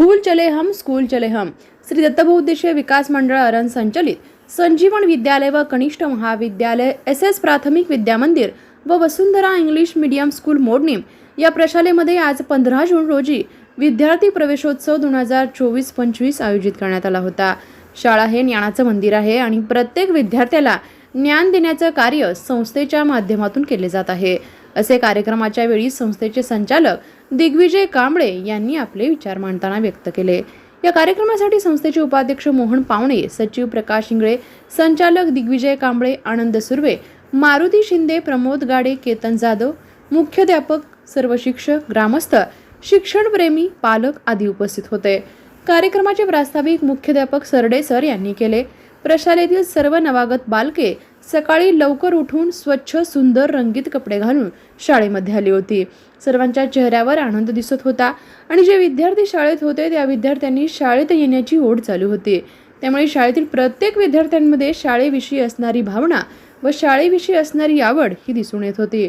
School चले हम school चले हम. श्री दत्तबहुद्देशीय विकास मंडळ अरण संचलित. संजीवन विद्यालय व कनिष्ठ महाविद्यालय एस एस प्राथमिक विद्यामंदिर व वसुंधरा इंग्लिश मीडियम स्कूल मोडणीम. या प्रशालेमध्ये आज पंधरा जून रोजी विद्यार्थी प्रवेशोत्सव दोन हजार चोवीस पंचवीस आयोजित करण्यात आला होता. शाळा हे ज्ञानाचं मंदिर आहे आणि प्रत्येक विद्यार्थ्याला ज्ञान देण्याचं कार्य संस्थेच्या माध्यमातून केले जात आहे. असे कार्यक्रमाच्या वेळी संस्थेचे संचालक दिग्विजय कांबळे यांनी आपले विचार मांडताना व्यक्त केले. या कार्यक्रमासाठी संस्थेचे उपाध्यक्ष मोहन पावणे सचिव प्रकाश इंगळे संचालक दिग्विजय कांबळे आनंद सुर्वे मारुती शिंदे प्रमोद गाडे केतन जाधव मुख्याध्यापक सर्व शिक्षक ग्रामस्थ शिक्षणप्रेमी पालक आदी उपस्थित होते. कार्यक्रमाचे प्रास्ताविक मुख्याध्यापक सरडे सर यांनी केले. प्रशालेतील सर्व नवागत बालके सकाळी लवकर उठून स्वच्छ सुंदर रंगीत कपडे घालून शाळेमध्ये आली होती. सर्वांच्या चेहऱ्यावर आनंद दिसत होता आणि जे विद्यार्थी शाळेत होते त्या विद्यार्थ्यांनी शाळेत येण्याची ओढ चालू होती. त्यामुळे शाळेतील प्रत्येक विद्यार्थ्यांमध्ये शाळेविषयी असणारी भावना व शाळेविषयी असणारी आवड ही दिसून येत होती.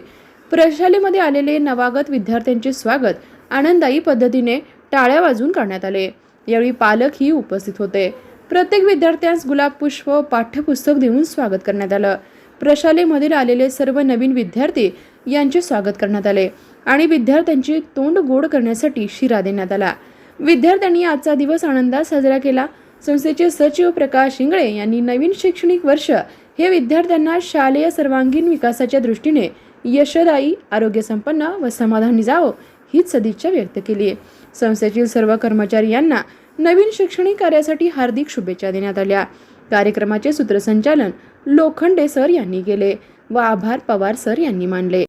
प्रशालेमध्ये आलेले नवागत विद्यार्थ्यांचे स्वागत आनंददायी पद्धतीने टाळ्या वाजून करण्यात आले. यावेळी पालकही उपस्थित होते. प्रत्येक विद्यार्थ्यांस गुलाब पुष्प पाठ्यपुस्तक देऊन स्वागत करण्यात आलं. प्रशालेमधील आलेले सर्व नवीन विद्यार्थी यांचे स्वागत करण्यात आले आणि विद्यार्थ्यांची तोंड गोड करण्यासाठी शिरा देण्यात आला. विद्यार्थ्यांनी आजचा दिवस आनंदात साजरा केला. संस्थेचे सचिव प्रकाश इंगळे यांनी नवीन शैक्षणिक वर्ष हे विद्यार्थ्यांना शालेय सर्वांगीण विकासाच्या दृष्टीने यशदायी आरोग्यसंपन्न व समाधानी जावं हीच सदिच्छा व्यक्त केली आहे. संस्थेतील सर्व कर्मचारी यांना नवीन शैक्षणिक कार्यासाठी हार्दिक शुभेच्छा देण्यात आल्या. कार्यक्रमाचे सूत्रसंचालन लोखंडे सर यांनी केले व आभार पवार सर यांनी मानले.